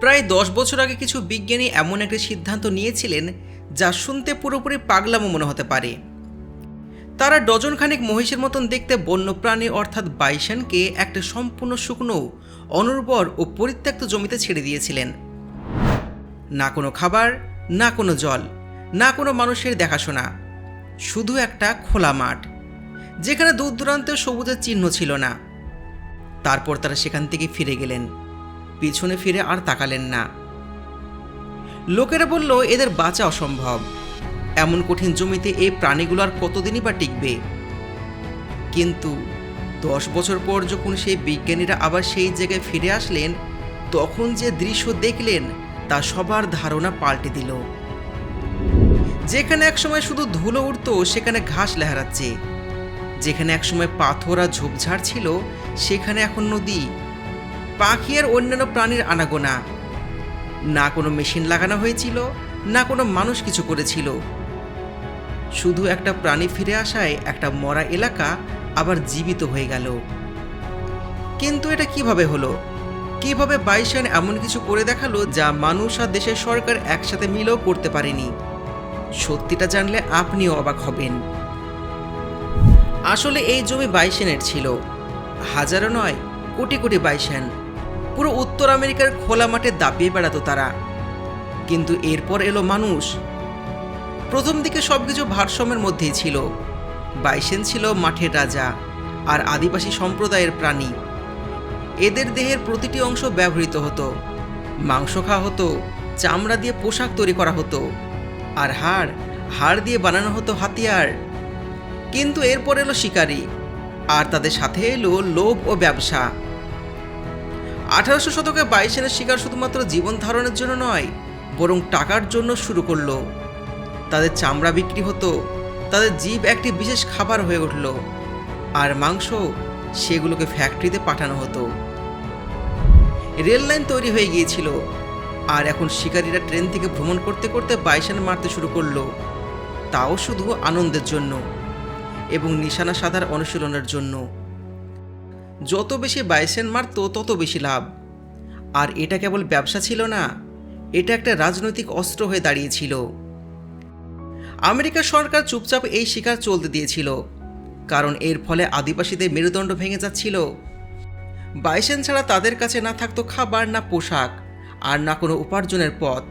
প্রায় দশ বছর আগে কিছু বিজ্ঞানী এমন একটি সিদ্ধান্ত নিয়েছিলেন যা শুনতে পুরোপুরি পাগলামো মনে হতে পারে। তারা ডজনখানিক মহিষের মতন দেখতে বন্যপ্রাণী অর্থাৎ বাইসানকে একটা সম্পূর্ণ শুকনো, অনুর্বর ও পরিত্যক্ত জমিতে ছেড়ে দিয়েছিলেন। না কোনো খাবার, না কোনো জল, না কোনো মানুষের দেখাশোনা, শুধু একটা খোলা মাঠ, যেখানে দূর দূরান্তে সবুজের চিহ্ন ছিল না। তারপর তারা সেখান থেকে ফিরে গেলেন। পিছনে ফিরে আর তাকালেন না। লোকেরা বলল, এদের বাঁচা অসম্ভব। এমন কঠিন জমিতে এই প্রাণীগুলো আর কতদিনই বা টিকবে? কিন্তু দশ বছর পর যখন সেই বিজ্ঞানীরা আবার সেই জায়গায় ফিরে আসলেন, তখন যে দৃশ্য দেখলেন, তা সবার ধারণা পাল্টে দিল। যেখানে একসময় শুধু ধুলো উঠতো সেখানে ঘাস লেহারাচ্ছে। যেখানে একসময় পাথর আর ঝোপঝাড় ছিল, সেখানে এখন নদী। পাখি আর অন্যান্য প্রাণীর আনাগোনা। না কোনো মেশিন লাগানো হয়েছিল, না কোনো মানুষ কিছু করেছিল। শুধু একটা প্রাণী ফিরে আসায় একটা মরা এলাকা আবার জীবিত হয়ে গেল। কিন্তু এটা কীভাবে হলো? কীভাবে বাইশান এমন কিছু করে দেখাল যা মানুষ আর দেশের সরকার একসাথে মিলেও করতে পারেনি? সত্যিটা জানলে আপনিও অবাক হবেন। আসলে এই জমি বাইসেনের ছিল। হাজারো নয়, কোটি কোটি বাইসেন পুরো উত্তর আমেরিকার খোলা মাঠে দাপিয়ে বেড়াতো তারা। কিন্তু এরপর এলো মানুষ। প্রথম দিকে সবকিছু ভারসাম্যের মধ্যেই ছিল। বাইসেন ছিল মাঠের রাজা আর আদিবাসী সম্প্রদায়ের প্রাণী। এদের দেহের প্রতিটি অংশ ব্যবহৃত হতো। মাংস খাওয়া হতো, চামড়া দিয়ে পোশাক তৈরি করা হতো আর হাড় হাড় দিয়ে বানানো হতো হাতিয়ার। কিন্তু এরপর এলো শিকারী আর তাদের সাথে এলো লোভ ও ব্যবসা। আঠারোশো শতকে বাইশের শিকার শুধুমাত্র জীবন ধারণের জন্য নয়, বরং টাকার জন্য শুরু করল। তাদের চামড়া বিক্রি হতো, তাদের জীব একটি বিশেষ খাবার হয়ে উঠল, আর মাংস সেগুলোকে ফ্যাক্টরিতে পাঠানো হতো। রেল লাইন তৈরি হয়ে গিয়েছিল, আর এখন শিকারীরা ট্রেন থেকে ভ্রমণ করতে করতে বাইসান মারতে শুরু করল। তাও শুধু আনন্দের জন্য এবং নিশানা সাধার অনুশীলনের জন্য। যত বেশি বাইসেন মারতো তত বেশি লাভ। আর এটা কেবল ব্যবসা ছিল না, এটা একটা রাজনৈতিক অস্ত্র হয়ে দাঁড়িয়েছিল। আমেরিকা সরকার চুপচাপ এই শিকার চলতে দিয়েছিল, কারণ এর ফলে আদিবাসীদের মেরুদণ্ড ভেঙে যাচ্ছিল। বাইসেন ছাড়া তাদের কাছে না থাকতো খাবার, না পোশাক, আর না কোনো উপার্জনের পথ।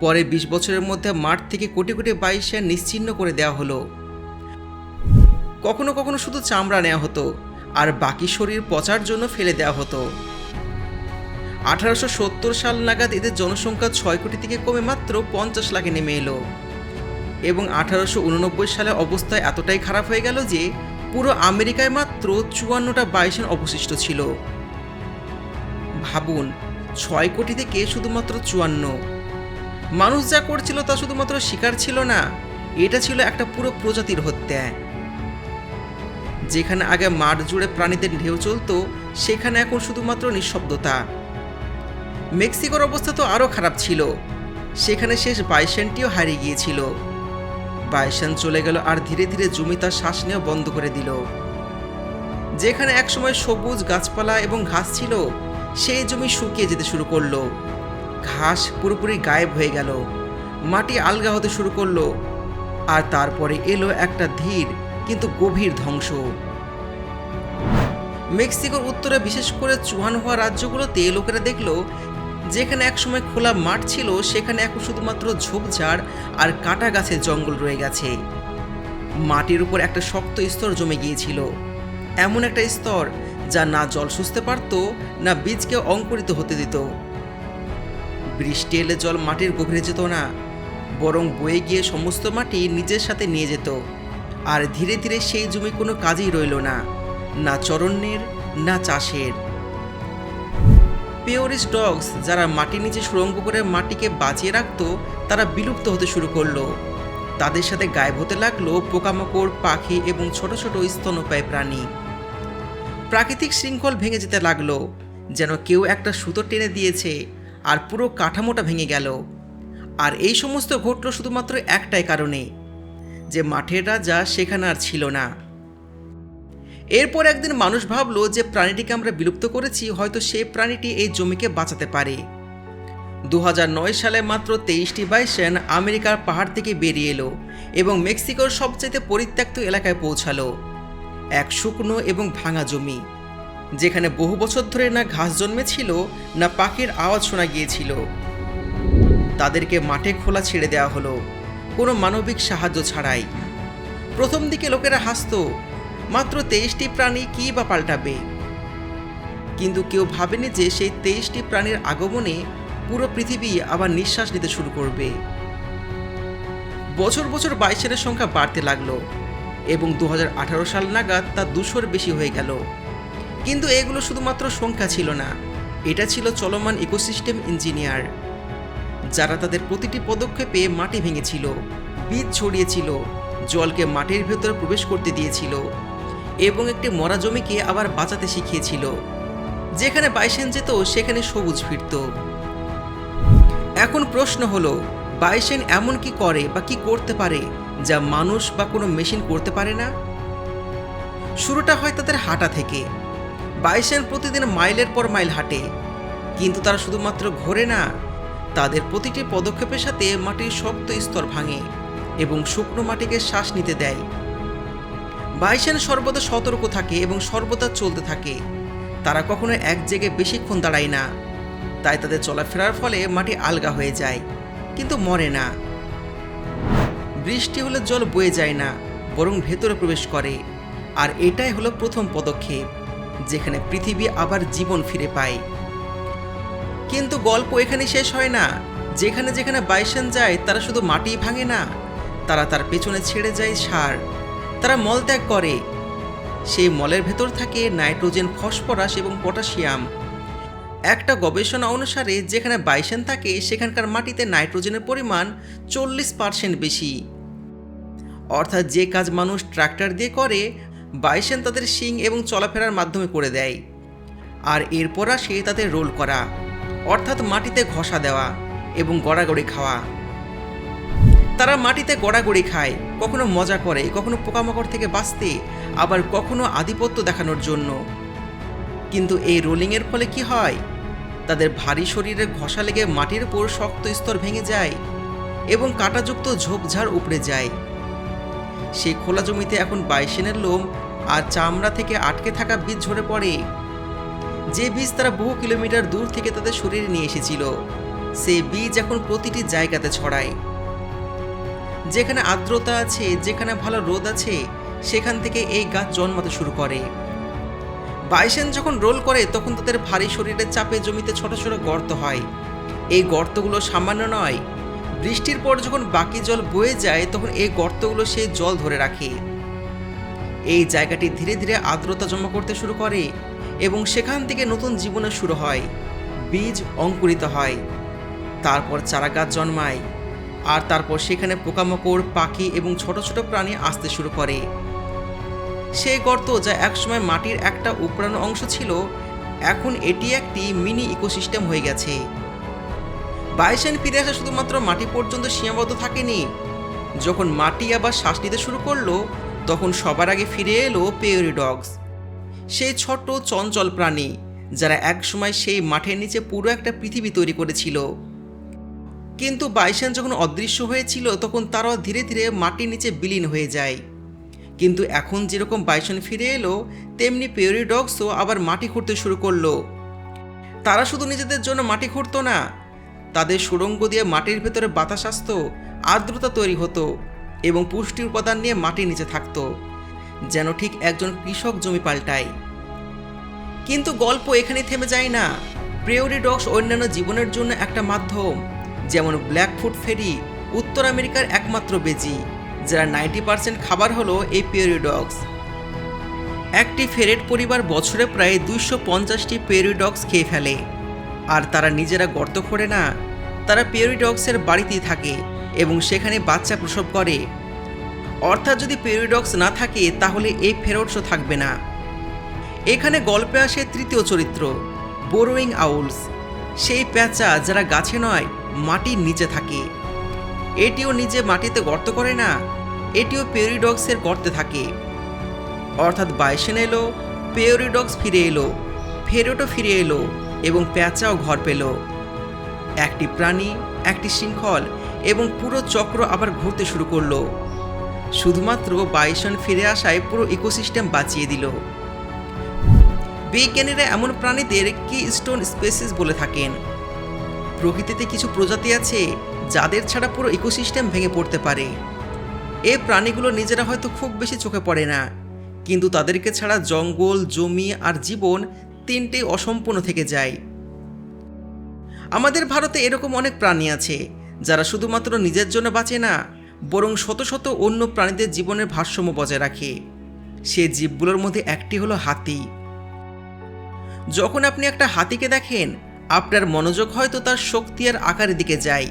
পরে বিশ বছরের মধ্যে মাঠ থেকে কোটি কোটি বাইসেন নিশ্চিহ্ন করে দেওয়া হলো। কখনো কখনো শুধু চামড়া নেওয়া হতো আর বাকি শরীর পচার জন্য ফেলে দেওয়া হতো। আঠারোশো সত্তর সাল নাগাদ এদের জনসংখ্যা ছয় কোটি থেকে কমে মাত্র পঞ্চাশ লাখে নেমে এলো। এবং আঠারোশো উননব্বই সালে অবস্থা এতটাই খারাপ হয়ে গেল যে পুরো আমেরিকায় মাত্র চুয়ান্নটা বাইসন অবশিষ্ট ছিল। ভাবুন, ছয় কোটি থেকে শুধুমাত্র চুয়ান্ন। মানুষ যা করছিল তা শুধুমাত্র শিকার ছিল না, এটা ছিল একটা পুরো প্রজাতির হত্যা। যেখানে আগে মাঠ জুড়ে প্রাণীদের ঢেউ চলতো, সেখানে এখন শুধুমাত্র নিঃশব্দতা। মেক্সিকোর অবস্থা তো আরও খারাপ ছিল। সেখানে শেষ বাইসেনটিও হারিয়ে গিয়েছিল। বাইসেন চলে গেল আর ধীরে ধীরে জমি তার শ্বাস নেওয়া বন্ধ করে দিল। যেখানে একসময় সবুজ গাছপালা এবং ঘাস ছিল, সেই জমি শুকিয়ে যেতে শুরু করল। ঘাস পুরোপুরি গায়েব হয়ে গেল। মাটি আলগা হতে শুরু করল। আর তারপরে এলো একটা ধীর কিন্তু গভীর ধ্বংস। মেক্সিকোর উত্তরে বিশেষ করে চুহান হওয়া রাজ্যগুলোতে লোকেরা দেখল, যেখানে একসময় খোলা মাঠ ছিল, সেখানে এখন শুধুমাত্র ঝোপঝাড় আর কাটা গাছের জঙ্গল রয়ে গেছে। মাটির উপর একটা শক্ত স্তর জমে গিয়েছিল। এমন একটা স্তর যা না জল শুষতে পারত, না বীজকে অঙ্কুরিত হতে দিত। বৃষ্টি এলে জল মাটির গভীরে যেত না, বরং বয়ে গিয়ে সমস্ত মাটি নিজের সাথে নিয়ে যেত। আর ধীরে ধীরে সেই জমি কোনো কাজেই রইল না না চরণ্যের, না চাষের। পিওরিস ডগস যারা মাটির নিচে সুরঙ্গ করে মাটিকে বাঁচিয়ে রাখত, তারা বিলুপ্ত হতে শুরু করল। তাদের সাথে গায়েব হতে লাগল পোকামাকড়, পাখি এবং ছোট ছোট স্তন্যপায়ী প্রাণী। প্রাকৃতিক শৃঙ্খল ভেঙে যেতে লাগল, যেন কেউ একটা সুতো টেনে দিয়েছে আর পুরো কাঠামোটা ভেঙে গেল। আর এই সমস্ত ঘটল শুধুমাত্র একটাই কারণে যে মাঠের রাজা সেখানে আর ছিল না। এরপর একদিন মানুষ ভাবলো যে প্রাণীটিকে আমরা বিলুপ্ত করেছি, হয়তো সেই প্রাণীটি এই জমিকে বাঁচাতে পারে। দু হাজার নয় সালে মাত্র তেইশটি বাইসেন আমেরিকার পাহাড় থেকে বেরিয়ে এলো এবং মেক্সিকোর সবচেয়ে পরিত্যক্ত এলাকায় পৌঁছালো। এক শুকনো এবং ভাঙা জমি, যেখানে বহু বছর ধরে না ঘাস জন্মেছিল, না পাখির আওয়াজ শোনা গিয়েছিল। তাদেরকে মাঠে খোলা ছেড়ে দেওয়া হলো। কোনো মানবিক সাহায্য ছাড়াই। প্রথম দিকে লোকেরা হাসতো, মাত্র তেইশটি প্রাণী কী বা পাল্টাবে? কিন্তু কেউ ভাবেনি যে সেই তেইশটি প্রাণীর আগমনে পুরো পৃথিবী আবার নিঃশ্বাস নিতে শুরু করবে। বছর বছর বাইশের সংখ্যা বাড়তে লাগল এবং দু হাজার আঠারো সাল নাগাদ তা দুশোর বেশি হয়ে গেল। কিন্তু এগুলো শুধুমাত্র সংখ্যা ছিল না, এটা ছিল চলমান ইকোসিস্টেম ইঞ্জিনিয়ার। যারা তাদের প্রতিটি পদক্ষেপে মাটি ভেঙেছিল, বীজ ছড়িয়েছিল, জলকে মাটির ভেতরে প্রবেশ করতে দিয়েছিল এবং একটি মরা জমিকে আবার বাঁচাতে শিখিয়েছিল। যেখানে বাইসেন যেত সেখানে সবুজ ফিরত। এখন প্রশ্ন হলো বাইসেন এমন কি করে বা কি করতে পারে যা মানুষ বা কোনো মেশিন করতে পারে না? শুরুটা হয় তাদের হাঁটা থেকে। বাইসেন প্রতিদিন মাইলের পর মাইল হাঁটে, কিন্তু তারা শুধুমাত্র ঘোরে না তাদের প্রতিটি পদক্ষেপের সাথে মাটির শক্ত স্তর ভাঙে এবং শুকনো মাটিকে শ্বাস নিতে দেয়। বাইসেন সর্বদা সতর্ক থাকে এবং সর্বদা চলতে থাকে। তারা কখনো এক জায়গায় বেশিক্ষণ দাঁড়ায় না। তাই তাদের চলাফেরার ফলে মাটি আলগা হয়ে যায়, কিন্তু মরে না। বৃষ্টি হলে জল বয়ে যায় না, বরং ভেতরে প্রবেশ করে। আর এটাই হলো প্রথম পদক্ষেপ, যেখানে পৃথিবী আবার জীবন ফিরে পায়। কিন্তু গল্প এখানে শেষ হয় না। যেখানে যেখানে বাইসেন যায়, তারা শুধু মাটিই ভাঙে না। তারা তার পেছনে ছেড়ে যায় সার। তারা মলত্যাগ করে। সেই মলের ভেতর থাকে নাইট্রোজেন, ফসফরাস এবং পটাশিয়াম। একটা গবেষণা অনুসারে, যেখানে বাইসেন থাকে, সেখানকার মাটিতে নাইট্রোজেনের পরিমাণ চল্লিশ পার্সেন্ট বেশি। অর্থাৎ যে কাজ মানুষ ট্রাক্টর দিয়ে করে, বাইসেন তাদের শিং এবং চলাফেরার মাধ্যমে করে দেয়। আর এরপর আসে তাদের রোল করা। অর্থাৎ মাটিতে ঘষা দেওয়া এবং গড়াগড়ি খাওয়া। তারা মাটিতে গড়াগড়ি খায়, কখনো মজা করে, কখনো পোকামাকড় থেকে বাঁচতে, আবার কখনো আধিপত্য দেখানোর জন্য। কিন্তু এই রোলিংয়ের ফলে কি হয়? তাদের ভারী শরীরে ঘষা লেগে মাটির উপর শক্ত স্তর ভেঙে যায় এবং কাঁটাযুক্ত ঝোপঝাড় উপড়ে যায়। সেই খোলা জমিতে এখন বাইসেনের লোম আর চামড়া থেকে আটকে থাকা বীজ ঝরে পড়ে। যে বীজ তারা বহু কিলোমিটার দূর থেকে তাদের শরীরে নিয়ে এসেছিল, সেই বীজ এখন প্রতিটি জায়গাতে ছড়ায়। যেখানে আর্দ্রতা আছে, যেখানে ভালো রোদ আছে, সেখান থেকে এই গাছ জন্মাতে শুরু করে। বাইসেন যখন রোল করে, তখন তাদের ভারী শরীরের চাপে জমিতে ছোট ছোট গর্ত হয়। এই গর্তগুলো সামান্য নয়, বৃষ্টির পর যখন বাকি জল বয়ে যায়, তখন এই গর্তগুলো সেই জল ধরে রাখে। এই জায়গাটি ধীরে ধীরে আর্দ্রতা জমা করতে শুরু করে এবং সেখান থেকে নতুন জীবনে শুরু হয়। বীজ অঙ্কুরিত হয়। তারপর চারা গাছ জন্মায়। আর তারপর সেখানে পোকামাকড়, পাখি এবং ছোট ছোট প্রাণী আসতে শুরু করে। সেই গর্ত যা একসময় মাটির একটা উপরানো অংশ ছিল, এখন এটি একটি মিনি ইকোসিস্টেম হয়ে গেছে। বাইসেন ফিরে আসা শুধুমাত্র মাটি পর্যন্ত সীমাবদ্ধ থাকেনি। যখন মাটি আবার শ্বাস নিতে শুরু করল, তখন সবার আগে ফিরে এলো পেয়রি ডগস সেই ছোট্ট চঞ্চল প্রাণী, যারা একসময় সেই মাঠের নিচে পুরো একটা পৃথিবী তৈরি করেছিল। কিন্তু বাইসেন যখন অদৃশ্য হয়েছিল, তখন তারাও ধীরে ধীরে মাটির নিচে বিলীন হয়ে যায়। কিন্তু এখন যেরকম বাইসন ফিরে এলো, তেমনি পেয়রি ডগসও আবার মাটি খুঁড়তে শুরু করল। তারা শুধু নিজেদের জন্য মাটি খুঁড়তো না, তাদের সুড়ঙ্গ দিয়ে মাটির ভেতরে বাতাস আসতো, আর্দ্রতা তৈরি হতো এবং পুষ্টি উপাদান নিয়ে মাটির নিচে থাকতো। যেন ঠিক একজন কৃষক জমি পাল্টায়। কিন্তু গল্প এখানে থেমে যায় না। প্রেওরি ডগস অন্যান্য জীবনের জন্য একটা মাধ্যম, যেমন ব্ল্যাকফুট ফেরি, উত্তর আমেরিকার একমাত্র বেজি, যারা নাইনটি পার্সেন্ট খাবার হলো এই পেরি ডগস। একটি ফেরেট পরিবার বছরে প্রায় দুইশো পঞ্চাশটি পেরি ডগস খেয়ে ফেলে। আর তারা নিজেরা গর্ত খোঁড়ে না, তারা পেরি ডগসের বাড়িতেই থাকে এবং সেখানে বাচ্চা প্রসব করে। অর্থাৎ যদি পেরিডক্স না থাকে, তাহলে এই ফেরোটসও থাকবে না। এখানে গল্পে আসে তৃতীয় চরিত্র বোরোয়িং আউলস সেই প্যাঁচা যারা গাছে নয়, মাটির নিচে থাকে। এটিও নিজে মাটিতে গর্ত করে না, এটিও পেরিডক্সের গর্তে থাকে। অর্থাৎ বাইসেন এলো, পেরিডক্স ফিরে এলো ফেরোটও ফিরে এলো এবং প্যাঁচাও ঘর পেল। একটি প্রাণী, একটি শৃঙ্খল এবং পুরো চক্র আবার ঘুরতে শুরু করল। শুধুমাত্র বাইসন ফিরে আসায় পুরো ইকোসিস্টেম বাঁচিয়ে দিল। বিজ্ঞানীরা এমন প্রাণীদের কি স্টোন স্পেসিস বলে থাকেন? প্রকৃতিতে কিছু প্রজাতি আছে যাদের ছাড়া পুরো ইকোসিস্টেম ভেঙে পড়তে পারে। এ প্রাণীগুলো নিজেরা হয়তো খুব বেশি চোখে পড়ে না, কিন্তু তাদেরকে ছাড়া জঙ্গল, জমি আর জীবন তিনটেই অসম্পূর্ণ থেকে যায়। আমাদের ভারতে এরকম অনেক প্রাণী আছে যারা শুধুমাত্র নিজের জন্য বাঁচে না বরং শত শত অন্য প্রাণীদের জীবনের ভারসাম্য বজায় রাখে। সে জীবগুলোর মধ্যে একটি হলো হাতি। যখন আপনি একটা হাতিকে দেখেন, আপনার মনোযোগ হয়তো তার শক্তি আর আকারের দিকে যায়।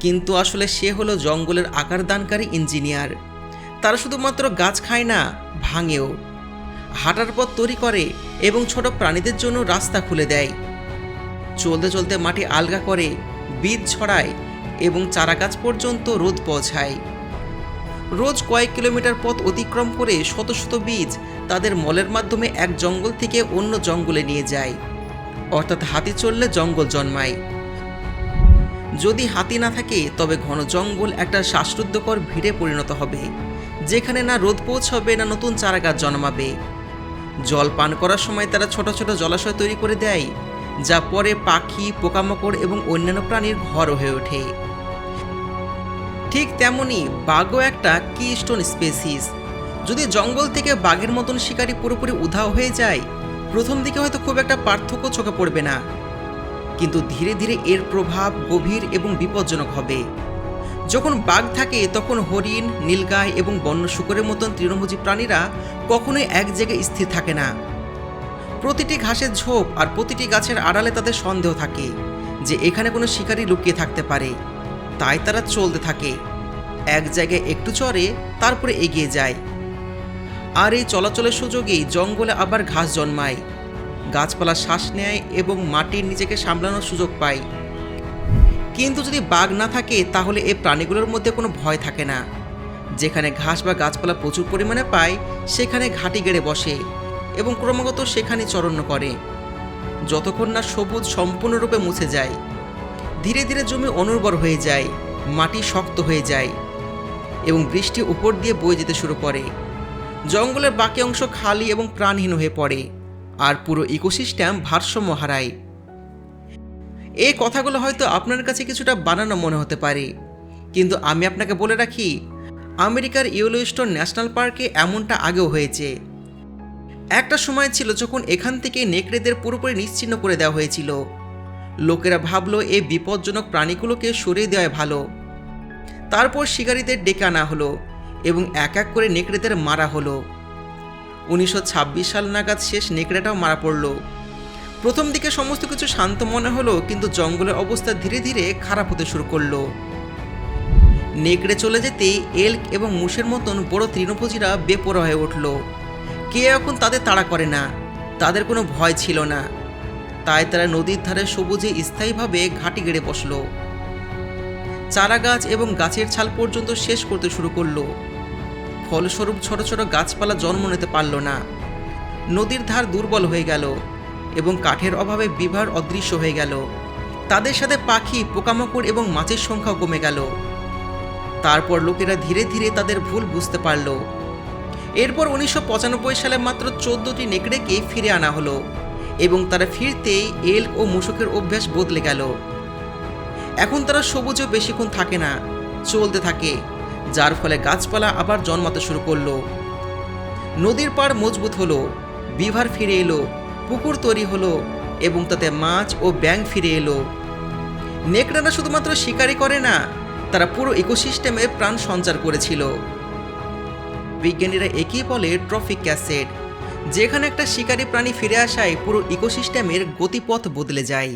কিন্তু আসলে সে হলো জঙ্গলের আকার দানকারী ইঞ্জিনিয়ার। তারা শুধুমাত্র গাছ খায় না, ভাঙেও। হাঁটার পথ তৈরি করে এবং ছোট প্রাণীদের জন্য রাস্তা খুলে দেয়। চলতে চলতে মাটি আলগা করে, বীজ ছড়ায় এবং চারাগাছ পর্যন্ত রোদ পৌঁছায়। রোজ কয়েক কিলোমিটার পথ অতিক্রম করে শত শত বীজ তাদের মলের মাধ্যমে এক জঙ্গল থেকে অন্য জঙ্গলে নিয়ে যায়। অর্থাৎ হাতি চললে জঙ্গল জন্মায়। যদি হাতি না থাকে, তবে ঘন জঙ্গল একটা শ্বাসরুদ্ধকর ভিড়ে পরিণত হবে, যেখানে না রোদ পৌঁছবে, না নতুন চারাগাছ জন্মাবে। জল পান করার সময় তারা ছোট ছোট জলাশয় তৈরি করে দেয়। যা পরে পাখি, পোকামাকড় এবং অন্যান্য প্রাণীর ঘর হয়ে ওঠে। ঠিক তেমনি বাঘও একটা কি স্টোন স্পেসিস যদি জঙ্গল থেকে বাঘের মতন শিকারী পুরোপুরি উধাও হয়ে যায়, প্রথম দিকে হয়তো খুব একটা পার্থক্য চোখে পড়বে না। কিন্তু ধীরে ধীরে এর প্রভাব গভীর এবং বিপজ্জনক হবে। যখন বাঘ থাকে, তখন হরিণ, নীলগাই এবং বন্য শুকরের মতন তৃণভোজী প্রাণীরা কখনোই এক জায়গায় স্থির থাকে না। প্রতিটি ঘাসের ঝোপ আর প্রতিটি গাছের আড়ালে তাদের সন্দেহ থাকে যে এখানে কোনো শিকারী লুকিয়ে থাকতে পারে। তাই তারা চলতে থাকে। এক জায়গায় একটু চড়ে, তারপরে এগিয়ে যায়। আর এই চলাচলের সুযোগেই জঙ্গলে আবার ঘাস জন্মায়। গাছপালা শ্বাস নেয় এবং মাটির নিজেকে সামলানোর সুযোগ পায়। কিন্তু যদি বাঘ না থাকে, তাহলে এই প্রাণীগুলোর মধ্যে কোনো ভয় থাকে না। যেখানে ঘাস বা গাছপালা প্রচুর পরিমাণে পায়, সেখানে ঘাঁটি গেড়ে বসে। এবং ক্রমাগত সেখানে চরণ্য করে। যতক্ষণ না সবুজ সম্পূর্ণরূপে মুছে যায়, ধীরে ধীরে জমি অনুর্বর হয়ে যায়, মাটি শক্ত হয়ে যায় এবং বৃষ্টি উপর দিয়ে বয়ে যেতে শুরু করে। জঙ্গলের বাকি অংশ খালি এবং প্রাণহীন হয়ে পড়ে, আর পুরো ইকোসিস্টেম ভারসাম্য হারায়। এই কথাগুলো হয়তো আপনার কাছে কিছুটা বানানো মনে হতে পারে, কিন্তু আমি আপনাকে বলে রাখি, আমেরিকার ইউলোস্টোন ন্যাশনাল পার্কে এমনটা আগেও হয়েছে। একটা সময় ছিল যখন এখান থেকে নেকড়েদের পুরোপুরি নিশ্চিহ্ন করে দেওয়া হয়েছিল। লোকেরা ভাবলো এই বিপজ্জনক প্রাণীগুলোকে সরিয়ে দেওয়াই ভালো। তারপর শিকারীদের ডেকে আনা হলো এবং এক এক করে নেকড়েদের মারা হলো। উনিশশো ছাব্বিশ সাল নাগাদ শেষ নেকড়েটাও মারা পড়ল। প্রথম দিকে সমস্ত কিছু শান্ত মনে হলো, কিন্তু জঙ্গলের অবস্থা ধীরে ধীরে খারাপ হতে শুরু করল। নেকড়ে চলে যেতে এল্ক এবং মুষের মতন বড় তৃণভোজীরা বেপরোয়া হয়ে উঠল। কে এখন তাদের তাড়া করে না। তাদের কোনো ভয় ছিল না। তাই তারা নদীর ধারে সবুজে স্থায়ীভাবে ঘাঁটি গেড়ে বসল। চারা গাছ এবং গাছের ছাল পর্যন্ত শেষ করতে শুরু করল। ফলস্বরূপ ছোট ছোট গাছপালা জন্ম নিতে পারল না। নদীর ধার দুর্বল হয়ে গেল এবং কাঠের অভাবে বিভার অদৃশ্য হয়ে গেল। তাদের সাথে পাখি, পোকামাকড় এবং মাছের সংখ্যাও কমে গেল। তারপর লোকেরা ধীরে ধীরে তাদের ভুল বুঝতে পারল। এরপর উনিশশো পঁচানব্বই সালে মাত্র চোদ্দটি নেকড়েকে ফিরে আনা হলো এবং তারা ফিরতেই এল্ক ও মূষকের অভ্যাস বদলে গেল। এখন তারা সবুজও বেশিক্ষণ থাকে না, চলতে থাকে, যার ফলে গাছপালা আবার জন্মাতে শুরু করল। নদীর পাড় মজবুত হলো, বিভার ফিরে এলো, পুকুর তৈরি হলো এবং তাতে মাছ ও ব্যাং ফিরে এলো। নেকড়ারা শুধুমাত্র শিকারই করে না, তারা পুরো ইকোসিস্টেমে প্রাণ সঞ্চার করেছিল। বিজ্ঞানীরা একেই বলে ট্রফিক ক্যাসেট যেখানে একটা শিকারী প্রাণী ফিরে আসায় পুরো ইকোসিস্টেমের গতিপথ বদলে যায়।